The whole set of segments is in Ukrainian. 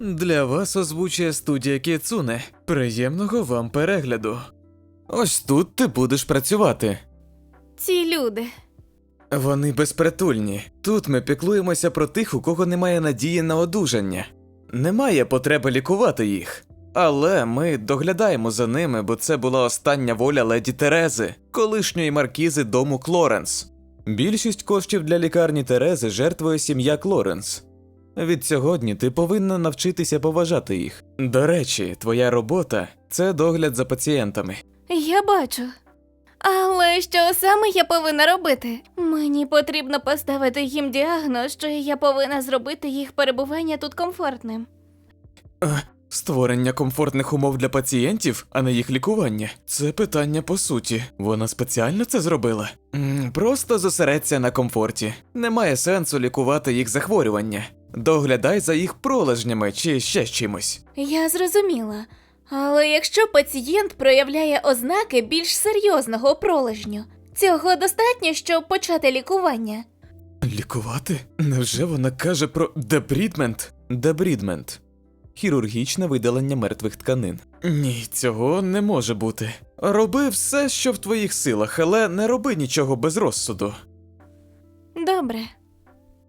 Для вас озвучує студія Кіцуне. Приємного вам перегляду. Ось тут ти будеш працювати. Ці люди. Вони безпритульні. Тут ми піклуємося про тих, у кого немає надії на одужання. Немає потреби лікувати їх. Але ми доглядаємо за ними, бо це була остання воля леді Терези, колишньої маркізи дому Клоренс. Більшість коштів для лікарні Терези жертвує сім'я Клоренс. Від сьогодні ти повинна навчитися поважати їх. До речі, твоя робота це догляд за пацієнтами. Я бачу. Але що саме я повинна робити? Мені потрібно поставити їм діагноз, що я повинна зробити їх перебування тут комфортним. Створення комфортних умов для пацієнтів, а не їх лікування. Це питання по суті. Вона спеціально це зробила. М, Просто зосередься на комфорті. Немає сенсу лікувати їх захворювання. Доглядай за їх пролежнями чи ще чимось. Я зрозуміла. Але якщо пацієнт проявляє ознаки більш серйозного пролежню, цього достатньо, щоб почати лікування. Лікувати? Невже вона каже про дебрідмент? Дебрідмент. Хірургічне видалення мертвих тканин. Ні, цього не може бути. Роби все, що в твоїх силах, але не роби нічого без розсуду. Добре.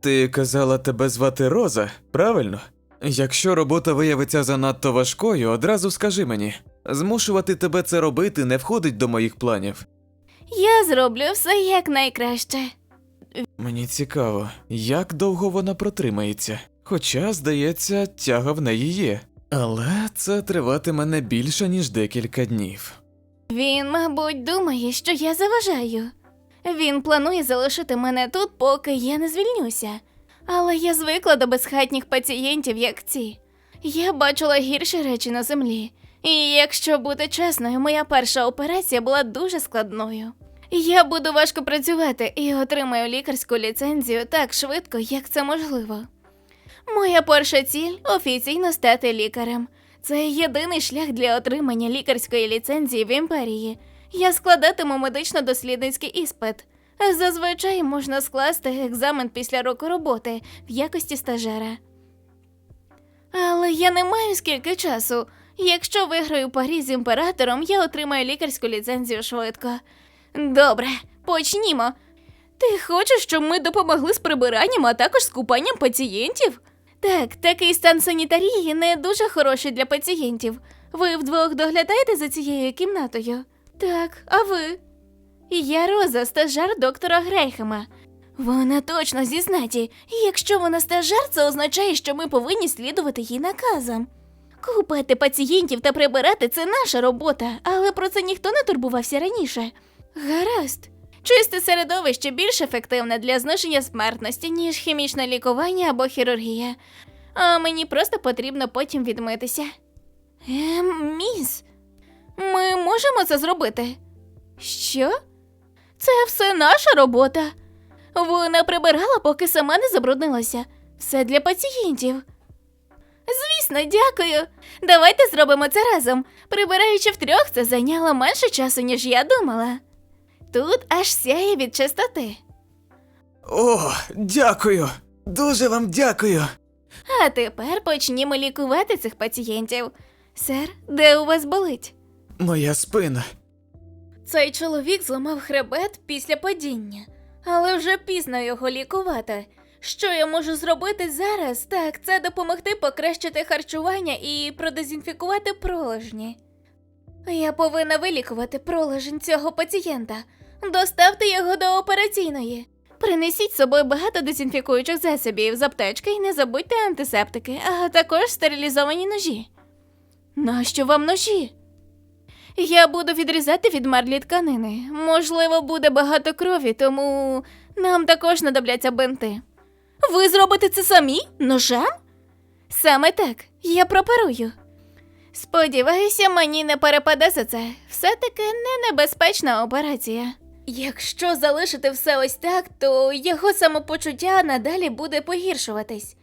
Ти казала тебе звати Роза, правильно? Якщо робота виявиться занадто важкою, одразу скажи мені. Змушувати тебе це робити не входить до моїх планів. Я зроблю все якнайкраще. Мені цікаво, як довго вона протримається. Хоча, здається, тяга в неї є. Але це триватиме не більше, ніж декілька днів. Він, мабуть, думає, що я заважаю. Він планує залишити мене тут, поки я не звільнюся. Але я звикла до безхатніх пацієнтів, як ці. Я бачила гірші речі на землі. І якщо бути чесною, моя перша операція була дуже складною. Я буду важко працювати і отримаю лікарську ліцензію так швидко, як це можливо. Моя перша ціль офіційно стати лікарем. Це єдиний шлях для отримання лікарської ліцензії в імперії. Я складатиму медично-дослідницький іспит. Зазвичай можна скласти екзамен після року роботи в якості стажера. Але я не маю скільки часу. Якщо виграю парі з імператором, я отримаю лікарську ліцензію швидко. Добре, почнімо. Ти хочеш, щоб ми допомогли з прибиранням, а також з купанням пацієнтів? Так, такий стан санітарії не дуже хороший для пацієнтів. Ви вдвох доглядаєте за цією кімнатою? Так, а ви? Я Роза, стажар доктора Грейхема. Вона точно зі знаті. І якщо вона стажар, це означає, що ми повинні слідувати її наказам. Купати пацієнтів та прибирати це наша робота, але про це ніхто не турбувався раніше. Гаразд. Чисте середовище більш ефективне для зниження смертності, ніж хімічне лікування або хірургія. А мені просто потрібно потім відмитися. Ем, міс, ми можемо це зробити? Що? Це все наша робота. Вона прибирала, поки сама не забруднилася. Все для пацієнтів. Звісно, дякую. Давайте зробимо це разом. Прибираючи втрьох, це зайняло менше часу, ніж я думала. Тут аж сяє від чистоти. О, дякую! Дуже вам дякую! А тепер почнімо лікувати цих пацієнтів. Сер, де у вас болить? Моя спина. Цей чоловік зламав хребет після падіння, але вже пізно його лікувати. Що я можу зробити зараз? Так, це допомогти покращити харчування і продезінфікувати пролежні. Я повинна вилікувати пролежень цього пацієнта. Доставте його до операційної. Принесіть з собою багато дезінфікуючих засобів з аптечки і не забудьте антисептики, а також стерилізовані ножі. Нащо вам ножі? Я буду відрізати від марлі тканини. Можливо, буде багато крові, тому нам також знадобляться бинти. Ви зробите це самі? Ножем? Саме так, я прооперую. Сподіваюся, мені не перепаде за це. Все-таки не небезпечна операція. Якщо залишити все ось так, то його самопочуття надалі буде погіршуватись.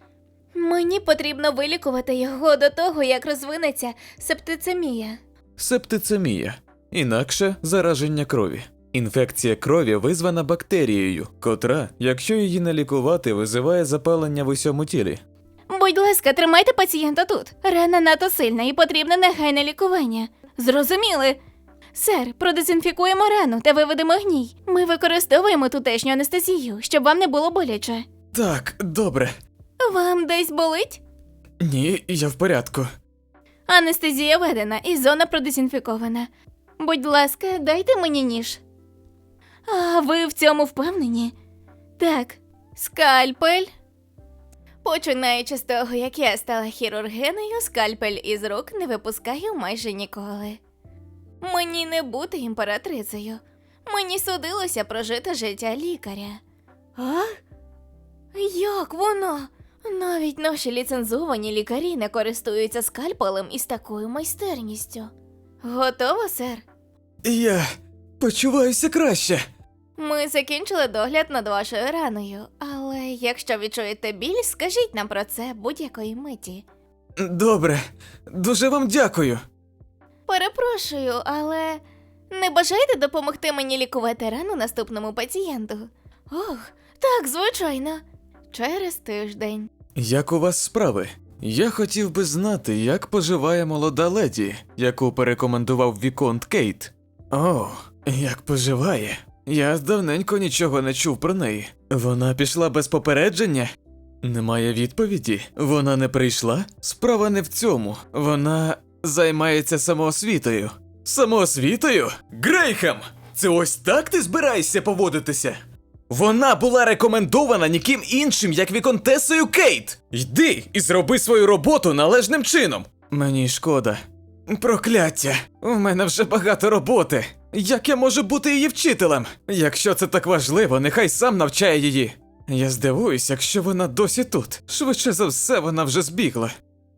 Мені потрібно вилікувати його до того, як розвинеться септицемія. Септицемія, інакше зараження крові. Інфекція крові визвана бактерією, котра, якщо її не лікувати, визиває запалення в усьому тілі. Будь ласка, тримайте пацієнта тут. Рана надто сильна і потрібне негайне лікування. Зрозуміли? Сер, продезінфікуємо рану та виведемо гній. Ми використовуємо тутешню анестезію, щоб вам не було боляче. Так, добре. Вам десь болить? Ні, я в порядку. Анестезія ведена і зона продезінфікована. Будь ласка, дайте мені ніж. А ви в цьому впевнені? Так, скальпель. Починаючи з того, як я стала хірургинею, скальпель із рук не випускаю майже ніколи. Мені не бути імператрицею. Мені судилося прожити життя лікаря. А? Як воно? Навіть наші ліцензовані лікарі не користуються скальпелем із такою майстерністю. Готово, сер? Я почуваюся краще. Ми закінчили догляд над вашою раною, але якщо відчуєте біль, скажіть нам про це будь-якої миті. Добре, дуже вам дякую. Перепрошую, але не бажаєте допомогти мені лікувати рану наступному пацієнту? Ох, так, звичайно. Через тиждень. Як у вас справи? Я хотів би знати, як поживає молода леді, яку порекомендував Віконт Кейт. О, як поживає. Я давненько нічого не чув про неї. Вона пішла без попередження? Немає відповіді. Вона не прийшла? Справа не в цьому. Вона займається самоосвітою. Самоосвітою? Грейхем! Це ось так ти збираєшся поводитися? Вона була рекомендована ніким іншим, як віконтесою Кейт. Йди і зроби свою роботу належним чином. Мені шкода. Прокляття. У мене вже багато роботи. Як я можу бути її вчителем? Якщо це так важливо, нехай сам навчає її. Я здивуюсь, якщо вона досі тут. Швидше за все, вона вже збігла.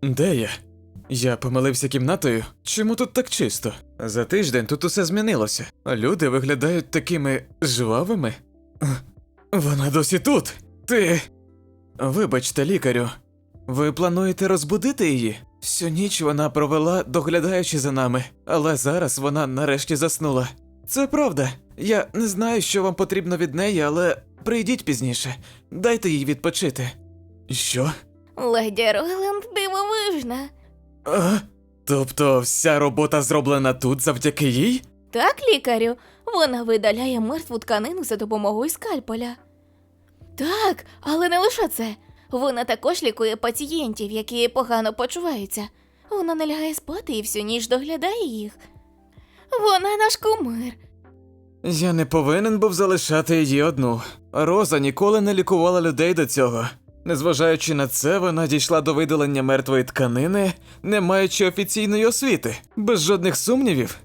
Де я? Я помилився кімнатою. Чому тут так чисто? За тиждень тут усе змінилося. Люди виглядають такими жвавими. Вона досі тут. Ти. Вибачте, лікарю. Ви плануєте розбудити її? Всю ніч вона провела, доглядаючи за нами, але зараз вона нарешті заснула. Це правда. Я не знаю, що вам потрібно від неї, але прийдіть пізніше. Дайте їй відпочити. Що? Леді Роланд дивовижна. А? Тобто вся робота зроблена тут завдяки їй? Так, лікарю, вона видаляє мертву тканину за допомогою скальпеля. Так, але не лише це. Вона також лікує пацієнтів, які погано почуваються. Вона не лягає спати і всю ніч доглядає їх. Вона наш кумир. Я не повинен був залишати її одну. Роза ніколи не лікувала людей до цього. Незважаючи на це, вона дійшла до видалення мертвої тканини, не маючи офіційної освіти, без жодних сумнівів.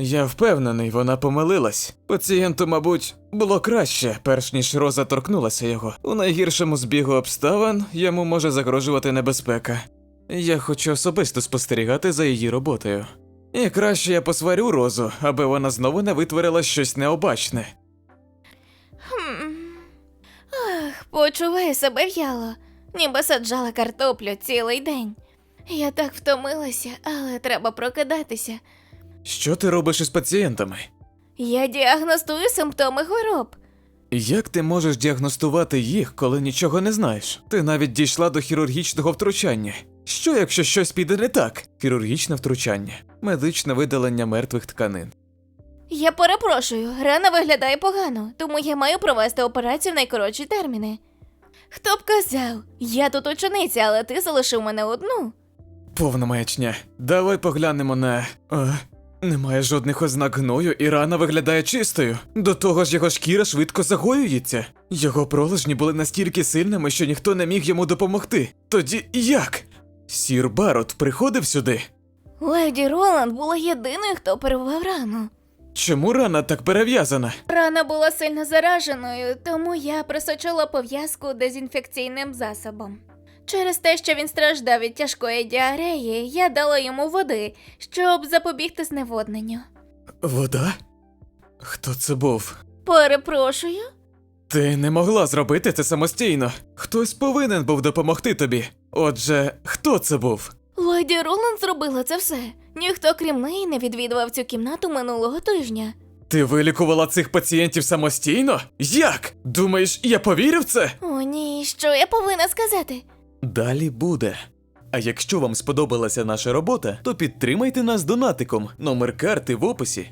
Я впевнений, вона помилилась. Пацієнту, мабуть, було краще, перш ніж Роза торкнулася його. У найгіршому збігу обставин йому може загрожувати небезпека. Я хочу особисто спостерігати за її роботою. І краще я посварю Розу, аби вона знову не витворила щось необачне. Хм. Ах, почуваю себе в'яло, ніби саджала картоплю цілий день. Я так втомилася, але треба прокидатися. Що ти робиш із пацієнтами? Я діагностую симптоми хвороб. Як ти можеш діагностувати їх, коли нічого не знаєш? Ти навіть дійшла до хірургічного втручання. Що, якщо щось піде не так? Хірургічне втручання, медичне видалення мертвих тканин. Я перепрошую, рана виглядає погано, тому я маю провести операцію в найкоротші терміни. Хто б казав, я тут учениця, але ти залишив мене одну. Повна маячня. Давай поглянемо на. А, немає жодних ознак гною, і рана виглядає чистою. До того ж, його шкіра швидко загоюється. Його пролежні були настільки сильними, що ніхто не міг йому допомогти. Тоді як? Сір Барот приходив сюди. Леді Роланд була єдиною, хто перебував рану. Чому рана так перев'язана? Рана була сильно зараженою, тому я просочила пов'язку дезінфекційним засобом. Через те, що він страждав від тяжкої діареї, я дала йому води, щоб запобігти зневодненню. Вода? Хто це був? Перепрошую. Ти не могла зробити це самостійно. Хтось повинен був допомогти тобі. Отже, хто це був? Леді Роланд зробила це все. Ніхто крім неї не відвідував цю кімнату минулого тижня. Ти вилікувала цих пацієнтів самостійно? Як? Думаєш, я повірив в це? О, ні, що я повинна сказати? Далі буде. А якщо вам сподобалася наша робота, то підтримайте нас донатиком. Номер карти в описі.